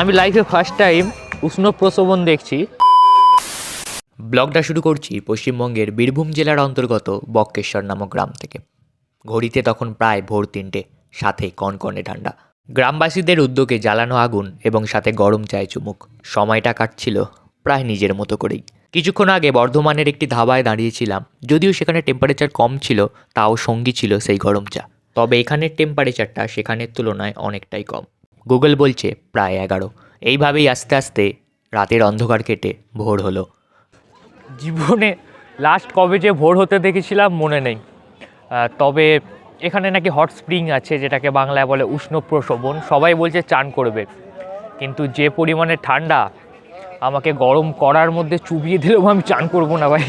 আমি লাইফে first time উষ্ণ প্রসবন দেখছি। ব্লগটা শুরু করছি পশ্চিমবঙ্গের বীরভূম জেলার অন্তর্গত বক্কেশ্বর নামক গ্রাম থেকে। ঘড়িতে তখন প্রায় ভোর তিনটে সাথে কনকনে ঠান্ডা। গ্রামবাসীদের উদ্যোগে জ্বালানো আগুন এবং সাথে গরম চায় চুমুক। সময়টা কাটছিল প্রায় নিজের মতো করেই। কিছুক্ষণ আগে বর্ধমানের একটি ধাবায় দাঁড়িয়েছিলাম, যদিও সেখানে টেম্পারেচার কম ছিল, তাও সঙ্গী ছিল সেই গরম চা। তবে এখানের টেম্পারেচারটা সেখানের তুলনায় অনেকটাই কম। গুগল বলছে প্রায় এগারো। এইভাবেই আস্তে আস্তে রাতের অন্ধকার কেটে ভোর হলো। জীবনে লাস্ট কবে যে ভোর হতে দেখেছিলাম মনে নেই। তবে এখানে নাকি হট স্প্রিং আছে যেটাকে বাংলায় বলে উষ্ণ প্রসবন সবাই বলছে চান করবে। কিন্তু যে পরিমাণে ঠান্ডা আমাকে গরম করার মধ্যে চুবিয়ে দিলেও আমি চান করব না ভাই।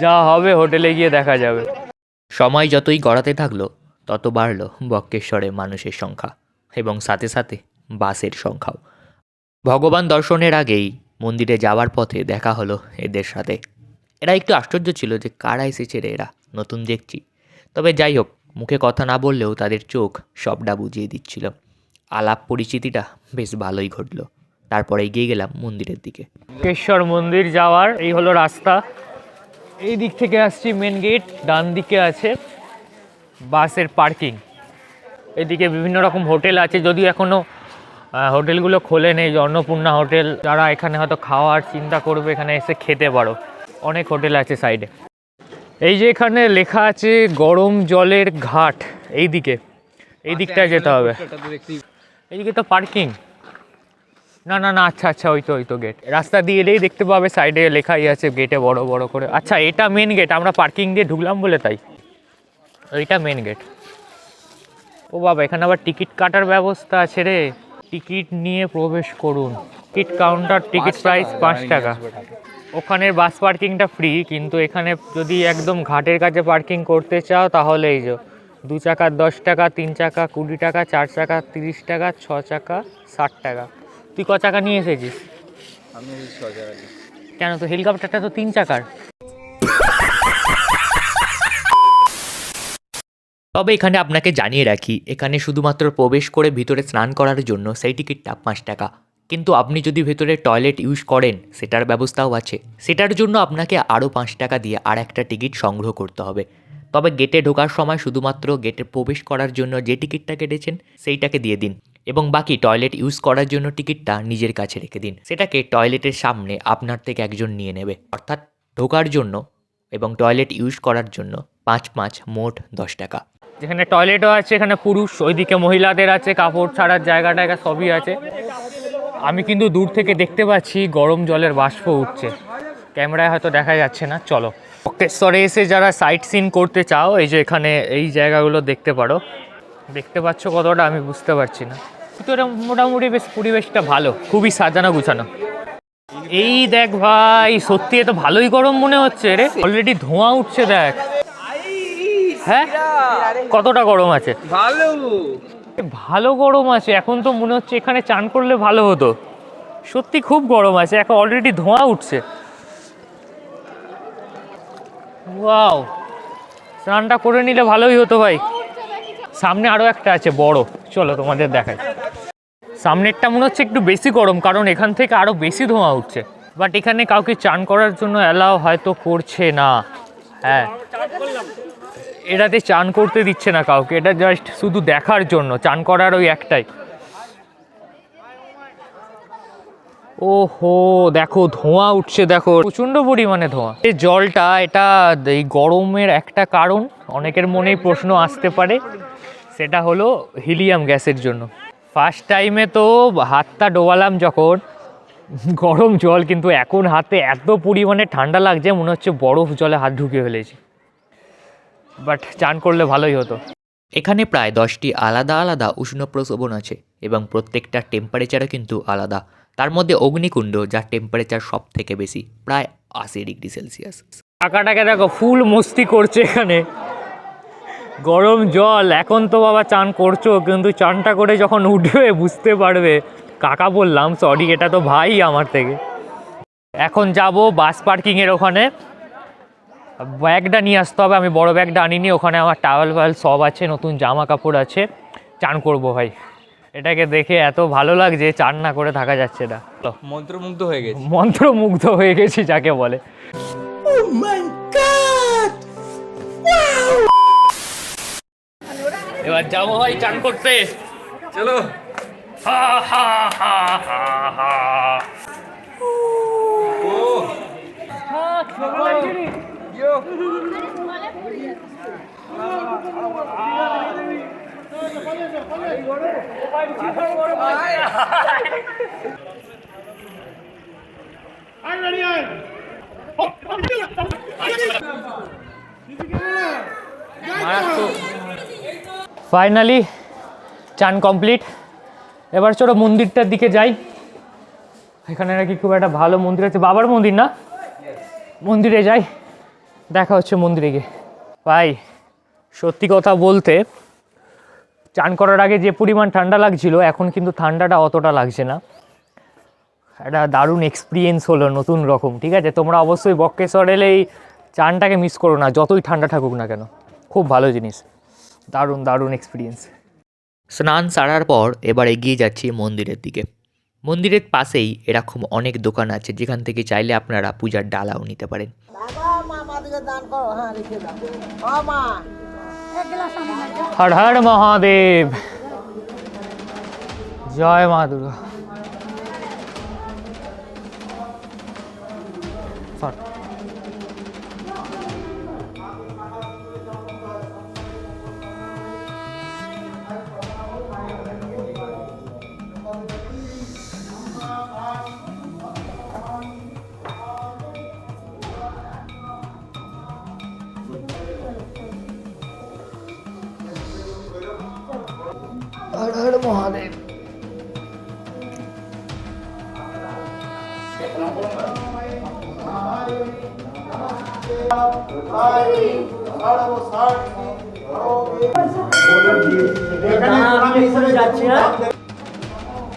যা হবে হোটেলে গিয়ে দেখা যাবে। সময় যতই গড়াতে থাকল তত বাড়ল বক্কেশ্বরে মানুষের সংখ্যা। এবং সাথে সাথে বাসের সংখ্যাও। ভগবান দর্শনের আগেই মন্দিরে যাওয়ার পথে দেখা হলো এদের সাথে। এরা একটু আশ্চর্য ছিল যে কারা এসেছে রে এরা, নতুন দেখছি। তবে যাই হোক, মুখে কথা না বললেও তাদের চোখ সবটা বুঝিয়ে দিচ্ছিল। আলাপ পরিচিতিটা বেশ ভালোই ঘটলো। তারপরে এগিয়ে গেলাম মন্দিরের দিকে। কেশ্বর মন্দির যাওয়ার এই হলো রাস্তা। এই দিক থেকে আসছি মেন গেট ডান দিকে আছে বাসের পার্কিং এদিকে বিভিন্ন রকম হোটেল আছে যদিও এখনও হোটেলগুলো খোলে নেই অন্নপূর্ণা হোটেল যারা এখানে হয়তো খাওয়ার চিন্তা করবে এখানে এসে খেতে পারো। অনেক হোটেল আছে সাইডে। এই যে এখানে লেখা আছে গরম জলের ঘাট এই দিকে এই দিকটায় যেতে হবে। এইদিকে তো পার্কিং। না না না আচ্ছা আচ্ছা ওই তো ওই তো গেট রাস্তা দিয়ে এলেই দেখতে পাবে সাইডে লেখাই আছে গেটে বড় বড় করে। আচ্ছা এটা মেন গেট আমরা পার্কিং দিয়ে ঢুকলাম বলে তাই। এইটা মেন গেট ও বাবা এখানে আবার টিকিট কাটার ব্যবস্থা আছে রে। টিকিট নিয়ে প্রবেশ করুন। টিকিট কাউন্টার টিকিট প্রাইস পাঁচ টাকা। ওখানের বাস পার্কিংটা ফ্রি কিন্তু এখানে যদি একদম ঘাটের কাছে পার্কিং করতে চাও তাহলে এই যে দু চাকার দশ টাকা তিন চাকা কুড়ি টাকা চার চাকা তিরিশ টাকা ছ চাকা ষাট টাকা। তুই ক চাকা নিয়ে এসেছিস? আমি কেন তো হেলিকপ্টারটা তো তিন চাকার। তবে এখানে আপনাকে জানিয়ে রাখি, এখানে শুধুমাত্র প্রবেশ করে ভিতরে স্নান করার জন্য সেই টিকিটটা পাঁচ টাকা। কিন্তু আপনি যদি ভেতরে টয়লেট ইউজ করেন, সেটার ব্যবস্থাও আছে। সেটার জন্য আপনাকে আরও পাঁচ টাকা দিয়ে আর একটা টিকিট সংগ্রহ করতে হবে। তবে গেটে ঢোকার সময় শুধুমাত্র গেটে প্রবেশ করার জন্য যে টিকিটটা কেটেছেন, সেইটাকে দিয়ে দিন। এবং বাকি টয়লেট ইউজ করার জন্য টিকিটটা নিজের কাছে রেখে দিন। সেটাকে টয়লেটের সামনে আপনার থেকে একজন নিয়ে নেবে। অর্থাৎ ঢোকার জন্য এবং টয়লেট ইউজ করার জন্য পাঁচ পাঁচ মোট দশ টাকা। যেখানে টয়লেটও আছে, এখানে পুরুষ, ওইদিকে মহিলাদের আছে, কাপড় ছাড়ার জায়গা টায়গা সবই আছে। আমি কিন্তু দূর থেকে দেখতে পাচ্ছি গরম জলের বাষ্প উঠছে। ক্যামেরায় হয়তো দেখা যাচ্ছে না, চলো। বক্রেশ্বরে এসে যারা সাইট সিন করতে চাও, এই যে এখানে এই জায়গাগুলো দেখতে পারো। দেখতে পাচ্ছ কতটা, আমি বুঝতে পারছি না। এটা মোটামুটি বেশ পরিবেশটা ভালো, খুবই সাজানো গুছানো। এই দেখ ভাই, সত্যি এ তো ভালোই গরম মনে হচ্ছে রে। অলরেডি ধোঁয়া উঠছে দেখ। হ্যাঁ? কতটা গরম আছে? ভালো। ভালো গরম আছে এখন তো মনে হচ্ছে এখানে চান করলে ভালো হতো। সত্যি খুব গরম আছে এখন অলরেডি ধোঁয়া উঠছে। ওয়াও স্নানটা করে নিলে ভালোই হতো ভাই। সামনে আরও একটা আছে বড়। চলো তোমাদের দেখাই। সামনেরটা মনে হচ্ছে একটু বেশি গরম কারণ এখান থেকে আরও বেশি ধোঁয়া উঠছে। বাট এখানে কাউকে চান করার জন্য অ্যালাও হয়তো করছে না। হ্যাঁ। এটাতে চান করতে দিচ্ছে না কাউকে, এটা জাস্ট শুধু দেখার জন্য, চান করার ওই একটাই। ওহো, দেখো ধোঁয়া উঠছে, দেখো, প্রচণ্ড পরিমাণে ধোঁয়া। এই জলটা, এটা এই গরমের একটা কারণ, অনেকের মনেই প্রশ্ন আসতে পারে। সেটা হলো হিলিয়াম গ্যাসের জন্য। ফার্স্ট টাইমে তো হাতটা ডোবালাম যখন, গরম জল, কিন্তু এখন হাতে এত পরিমাণে ঠান্ডা লাগছে, মনে হচ্ছে বরফ জলে হাত ঢুকে ফেলেছি। বাট চান করলে ভালোই হতো। এখানে প্রায় দশটি আলাদা আলাদা উষ্ণ প্রসবন আছে এবং প্রত্যেকটা টেম্পারেচারও কিন্তু আলাদা। তার মধ্যে অগ্নিকুণ্ড যার টেম্পারেচার সব থেকে বেশি প্রায় আশি ডিগ্রি সেলসিয়াস। কাকাটাকে দেখো ফুল মস্তি করছে এখানে। গরম জল এখন তো বাবা চান করছ কিন্তু চানটা করে যখন উঠবে বুঝতে পারবে। কাকা বললাম সরি এটা তো ভাই আমার থেকে। এখন যাব বাস পার্কিংয়ের ওখানে। ব্যাগটা নিয়ে আসতে হবে আমি বড় ব্যাগটা আনিনি ওখানে আমার টাওয়েল ফাওয়েল সব আছে নতুন জামা কাপড় আছে চান করব ভাই। এটাকে দেখে এত ভালো লাগছে চান না করে থাকা যাচ্ছে না। মন্ত্রমুগ্ধ হয়ে গেছি। মন্ত্রমুগ্ধ হয়ে গেছি যাকে বলে। এবার যাব ভাই চান করতে। চলো। হা হা হা হা হা। ফাইনালি চান কমপ্লিট এবার চলো মন্দিরটার দিকে যাই। এখানে নাকি খুব একটা ভালো মন্দির আছে। বাবার মন্দির না? মন্দিরে যাই। দেখা হচ্ছে মন্দিরে গিয়ে। ভাই সত্যি কথা বলতে চান করার আগে যে পরিমাণ ঠান্ডা লাগছিল এখন কিন্তু ঠান্ডাটা অতটা লাগছে না। একটা দারুণ এক্সপিরিয়েন্স হলো নতুন রকম ঠিক আছে? তোমরা অবশ্যই বক্কেশ্বর এলে এই চানটাকে মিস করো না যতই ঠান্ডা থাকুক না কেন। খুব ভালো জিনিস। দারুণ দারুণ এক্সপিরিয়েন্স স্নান সারার পর এবার এগিয়ে যাচ্ছি মন্দিরের দিকে। মন্দিরের পাশেই এরকম অনেক দোকান আছে যেখান থেকে চাইলে আপনারা পূজার ডালাও নিতে পারেন। বাবা মা মাদিকে দান করো হ্যাঁ লিখে দাও ও মা হর হর মহাদেব জয় মা দুর্গা সর। হর মহাদেব।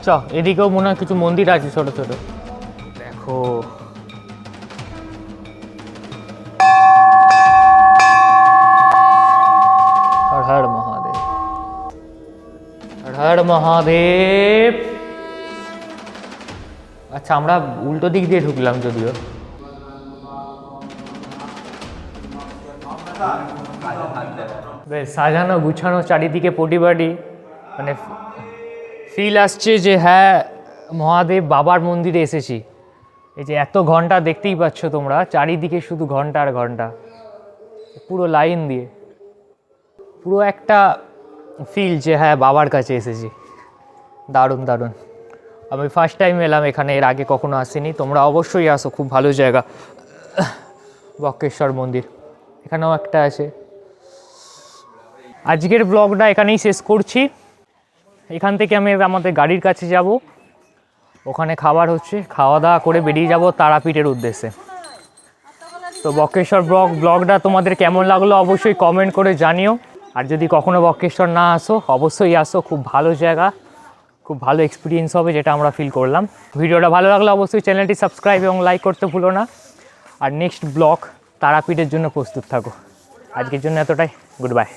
চ এদিকেও মনে হয় কিছু মন্দির আছে ছোট ছোট। হর মহাদেব। আচ্ছা আমরা উল্টো দিক দিয়ে ঢুকলাম যদিও। বেশ, সাজানো, গুছানো, চারিদিকে পটিবাড়ি মানে ফিল আসছে যে হ্যাঁ মহাদেব বাবার মন্দিরে এসেছি। এই যে এত ঘণ্টা দেখতেই পাচ্ছ তোমরা, চারিদিকে শুধু ঘণ্টা আর ঘণ্টা। পুরো লাইন দিয়ে। পুরো একটা ফিল যে হ্যাঁ বাবার কাছে এসেছি। দারুণ দারুণ। আমি ফার্স্ট টাইম এলাম এখানে, এর আগে কখনো আসিনি। তোমরা অবশ্যই আসো, খুব ভালো জায়গা। বক্রেশ্বর মন্দির। এখানেও একটা আছে। আজকের ব্লগটা এখানেই শেষ করছি। এখান থেকে আমি আমাদের গাড়ির কাছে যাব। ওখানে খাবার হচ্ছে খাওয়া দাওয়া করে বেরিয়ে যাব তারাপীঠের উদ্দেশ্যে। তো বক্রেশ্বর ব্লগ ব্লগটা তোমাদের কেমন লাগল অবশ্যই কমেন্ট করে জানিও। আর যদি কখনও বক্রেশ্বর না আসো, অবশ্যই আসো। খুব ভালো জায়গা, খুব ভালো এক্সপিরিয়েন্স হবে যেটা আমরা ফিল করলাম। ভিডিওটা ভালো লাগলে অবশ্যই চ্যানেলটি সাবস্ক্রাইব এবং লাইক করতে ভুলো না। আর নেক্সট ব্লগ তারাপীঠের জন্য প্রস্তুত থাকো। আজকের জন্য এতটাই। Good bye